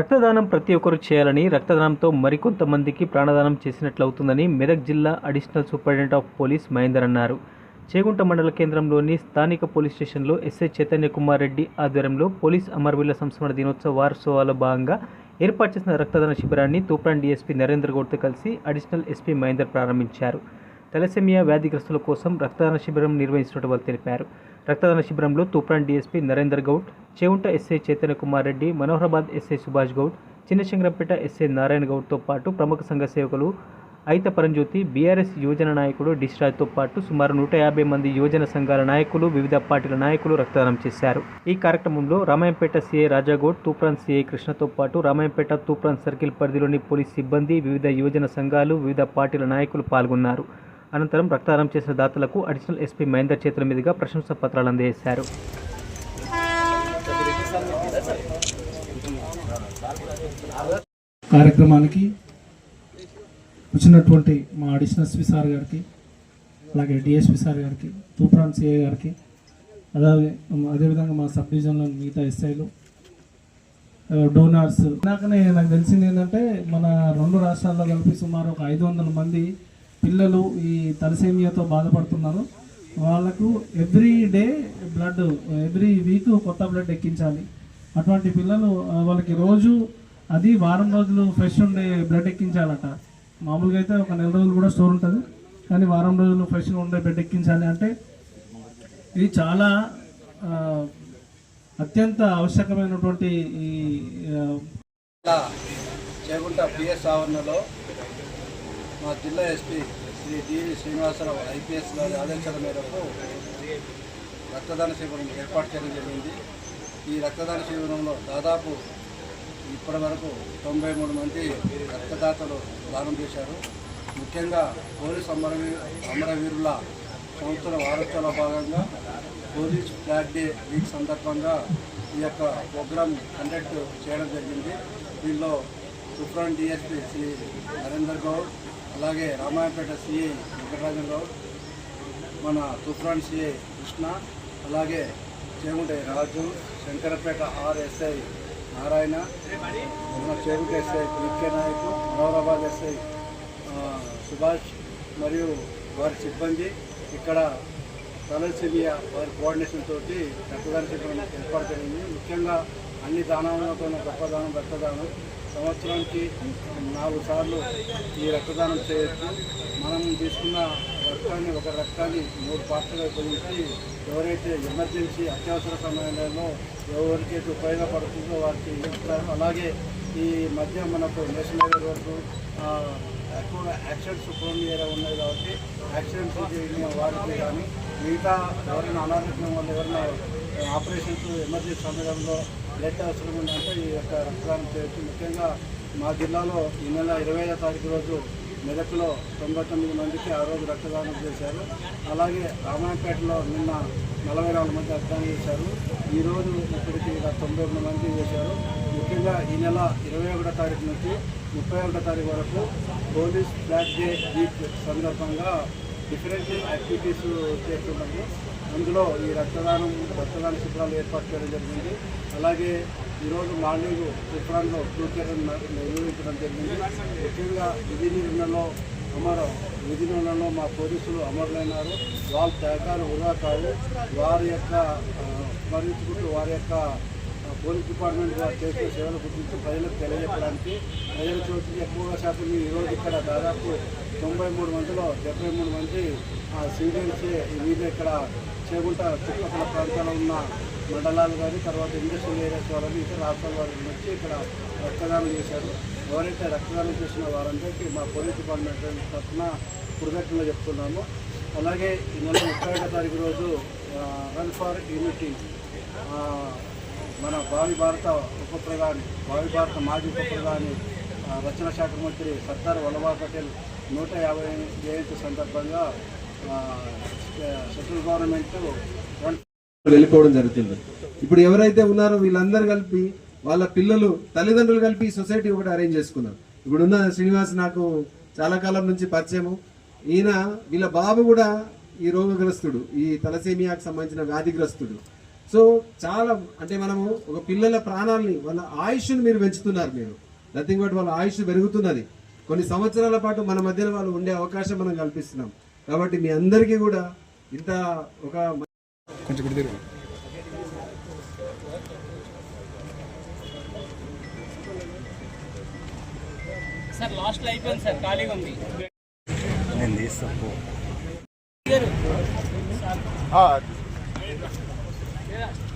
రక్తదానం ప్రతి ఒక్కరు చేయాలని రక్తదానంతో మరికొంతమందికి ప్రాణదానం చేసినట్లవుతుందని మెదక్ జిల్లా additional superintendent of police Mahender అన్నారు. చేగుంట మండల కేంద్రంలోని స్థానిక పోలీస్ స్టేషన్లో ఎస్ఐ చైతన్య కుమార్ రెడ్డి ఆధ్వర్యంలో పోలీస్ అమరవీరుల సంస్మరణ దినోత్సవ వారోత్సవాల్లో భాగంగా ఏర్పాటు చేసిన రక్తదాన శిబిరాన్ని తూప్రాన్ డీఎస్పీ నరేంద్ర గౌడ్తో కలిసి అడిషనల్ ఎస్పీ మహేందర్ ప్రారంభించారు. తలసెమియా వ్యాధిగ్రస్తుల కోసం రక్తదాన శిబిరం నిర్వహించినట్టు వారు తెలిపారు. రక్తదాన శిబిరంలో Toopran DSP Narender Goud Chevunta SI Chaitanya Kumar Reddy Manoharabad SI Subhash Goud Chinnashankarampet SI Narayana గౌడ్తో పాటు ప్రముఖ సంఘ సేవకులు అయిత పరంజ్యోతి బీఆర్ఎస్ యువజన నాయకుడు డిశ్రాజ్తో పాటు సుమారు నూట యాభై మంది యువజన సంఘాల నాయకులు వివిధ పార్టీల నాయకులు రక్తదానం చేశారు. ఈ కార్యక్రమంలో రామాయంపేట సీఐ రాజాగౌడ్ తూప్రాన్ సీఐ కృష్ణతో పాటు రామాయంపేట తూప్రాన్ సర్కిల్ పరిధిలోని పోలీస్ సిబ్బంది వివిధ యువజన సంఘాలు వివిధ పార్టీల నాయకులు పాల్గొన్నారు. అనంతరం రక్తదానం చేసిన దాతలకు అడిషనల్ ఎస్పీ మహేందర్ చేతుల మీదుగా ప్రశంసా పత్రాలు అందజేశారు. కార్యక్రమానికి వచ్చినటువంటి మా అడిషనల్ ఎస్పీ సార్ గారికి అలాగే డిఎస్పీ సార్ గారికి తూప్రాన్ సిఐ గారికి అలాగే అదేవిధంగా మా సబ్ డివిజన్లో మిగతా ఎస్ఐలు డోనార్స్. ఇందాకనే నాకు తెలిసింది ఏంటంటే మన రెండు రాష్ట్రాల్లో కలిపి సుమారు ఒక ఐదు వందల మంది పిల్లలు ఈ తలసేమియాతో బాధపడుతున్నారు. వాళ్ళకు every day blood every week కొత్త బ్లడ్ ఎక్కించాలి. అటువంటి పిల్లలు వాళ్ళకి రోజు అది వారం రోజులు ఫ్రెష్ ఉండే బ్లడ్ ఎక్కించాలట. మామూలుగా అయితే ఒక నెల రోజులు కూడా స్టోర్ ఉంటుంది. కానీ వారం రోజులు ఫ్రెష్గా ఉండే బ్లడ్ ఎక్కించాలి అంటే ఇది చాలా అత్యంత ఆవశ్యకమైనటువంటి ఈ చేగుంట పిఎస్ ఆవరణలో మా జిల్లా SP Shri DV Srinivasarao IPS గారి ఆదేశాల మేరకు రక్తదాన శిబిరం ఏర్పాటు చేయడం జరిగింది. ఈ రక్తదాన శిబిరంలో దాదాపు ఇప్పటి వరకు తొంభై మూడు మంది రక్తదాతలు దానం చేశారు. ముఖ్యంగా పోలీస్ అమరవీ అమరవీరుల సంవత్సర వారోత్సవాల భాగంగా పోలీస్ ఫ్లాగ్ డే వీక్ సందర్భంగా ఈ యొక్క ప్రోగ్రాం కండక్ట్ చేయడం జరిగింది. దీనిలో సుప్రాన్ డిఎస్పీ శ్రీ నరేందర్ గౌడ్ అలాగే రామాయపేట సిఐ వెంకటరాజన్ గౌడ్ మన తుఫ్రాన్ సిఐ కృష్ణ అలాగే చేముండే రాజు శంకరపేట ఆర్ఎస్ఐ నారాయణ మన Chegunta SI PK Naik Manoharabad SI Subhash మరియు వారి సిబ్బంది ఇక్కడ తలసిమియా వారి కోఆర్డినేషన్ తోటి రక్తదాన శిబిరం ఏర్పాటు జరిగింది. ముఖ్యంగా అన్ని దానాలతో గొప్ప దానం రక్తదానం. సంవత్సరానికి నాలుగు సార్లు ఈ రక్తదానం చేయొచ్చు. మనం తీసుకున్న రక్తాన్ని ఒక రక్తాన్ని మూడు పార్ట్లుగా గురించి ఎవరైతే ఎమర్జెన్సీ అత్యవసర సమయంలో ఎవరికైతే ఉపయోగపడుతుందో వారికి అలాగే ఈ మధ్య మనకు నేషనల్ హైవే రోడ్డు ఆ, ఎక్కువగా యాక్సిడెంట్స్ ప్రోన్ ఏరియా ఉన్నాయి కాబట్టి యాక్సిడెంట్స్ జరిగిన వారికి కానీ మిగతా ఎవరైనా అనారోగ్యం వల్ల ఎవరైనా ఆపరేషన్స్ ఎమర్జెన్సీ సమయంలో బ్లడ్ అవసరం ఉందంటే ఈ యొక్క రక్తదానం చేయొచ్చు. ముఖ్యంగా మా జిల్లాలో ఈ నెల ఇరవై ఐదో తారీఖు రోజు మెదక్లో తొంభై తొమ్మిది మందికి ఆ రోజు రక్తదానం చేశారు. అలాగే రామాయపేటలో నిన్న నలభై నాలుగు మంది రక్తదానం చేశారు. ఈరోజు ఇప్పటికి ఇలా తొంభై రెండు మంది చేశారు. ముఖ్యంగా ఈ నెల ఇరవై ఒకటో తారీఖు నుంచి ముప్పై ఒకటో తారీఖు వరకు పోలీస్ ఫ్లాగ్ డే వీక్ సందర్భంగా డిఫరెంట్ యాక్టివిటీస్ చేస్తున్నాము అందులో ఈ రక్తదానం రక్తదాన శిబిరాలు ఏర్పాటు చేయడం జరిగింది. అలాగే ఈరోజు మార్నింగ్ త్రిపురాలో ఫ్యూచర్ నిర్వహించడం జరిగింది. ముఖ్యంగా విధి నిర్వహణలో అమరు విధి నిర్వహణలో మా పోలీసులు అమరులైనారు. వాళ్ళ త్యాగాలు వృధా కావు. వారి యొక్క స్మరించుకుంటూ వారి యొక్క పోలీస్ డిపార్ట్మెంట్ వారు చేసే సేవల గురించి ప్రజలకు తెలియజెప్పడానికి ప్రజల చోటుకి ఎక్కువగా శాతం ఈరోజు ఇక్కడ దాదాపు తొంభై మూడు మందిలో డెబ్బై మూడు మంది సీనియర్స్ వీళ్ళు ఇక్కడ చేకుంట చుట్టుపక్కల ప్రాంతాల్లో ఉన్న మండలాలు కానీ తర్వాత ఇండస్ట్రియల్ ఏరియాస్ వాళ్ళని ఇతర రాష్ట్రాల వారి వచ్చి ఇక్కడ రక్తదానం చేశారు. ఎవరైతే రక్తదానం చేసిన వారందరికీ మా పోలీస్ డిపార్ట్మెంట్ తరఫున కృతజ్ఞతలు చెప్తున్నాము. అలాగే ఈ నెల ముప్పై ఒకటో తారీఖు రోజు రన్ ఫర్ యూనిటీ మన భావి భారత ఉప ప్రధాని భావి భారత మాజీ ఉప ప్రధాని రచన రక్షణ శాఖ మంత్రి సర్దార్ వల్లభాయ్ పటేల్ నూట యాభై జయంతి సందర్భంగా సెంట్రల్ గవర్నమెంట్ వెళ్ళిపోవడం జరుగుతుంది. ఇప్పుడు ఎవరైతే ఉన్నారో వీళ్ళందరూ కలిపి వాళ్ళ పిల్లలు తల్లిదండ్రులు కలిపి సొసైటీ ఒకటి అరేంజ్ చేసుకున్నారు. ఇప్పుడున్న శ్రీనివాస్ నాకు చాలా కాలం నుంచి పరిచయము ఈయన వీళ్ళ బాబు కూడా ఈ రోగగ్రస్తుడు ఈ తలసేమియాకు సంబంధించిన వ్యాధిగ్రస్తుడు. సో చాలా అంటే మనము ఒక పిల్లల ప్రాణాలని వాళ్ళ ఆయుష్ని మీరు పెంచుతున్నారు మీరు. నథింగ్ బట్ వాళ్ళ ఆయుష్ పెరుగుతున్నది. కొన్ని సంవత్సరాల పాటు మన మధ్యన వాళ్ళు ఉండే అవకాశం మనం కల్పిస్తున్నాం. కాబట్టి మీ అందరికీ కూడా ఇంత ఒక సార్ లాస్ట్ అయిపోయింది సార్? ఖాళీగా ఉంది. నేను తీస్తా పో. గారు ఆ, Yeah.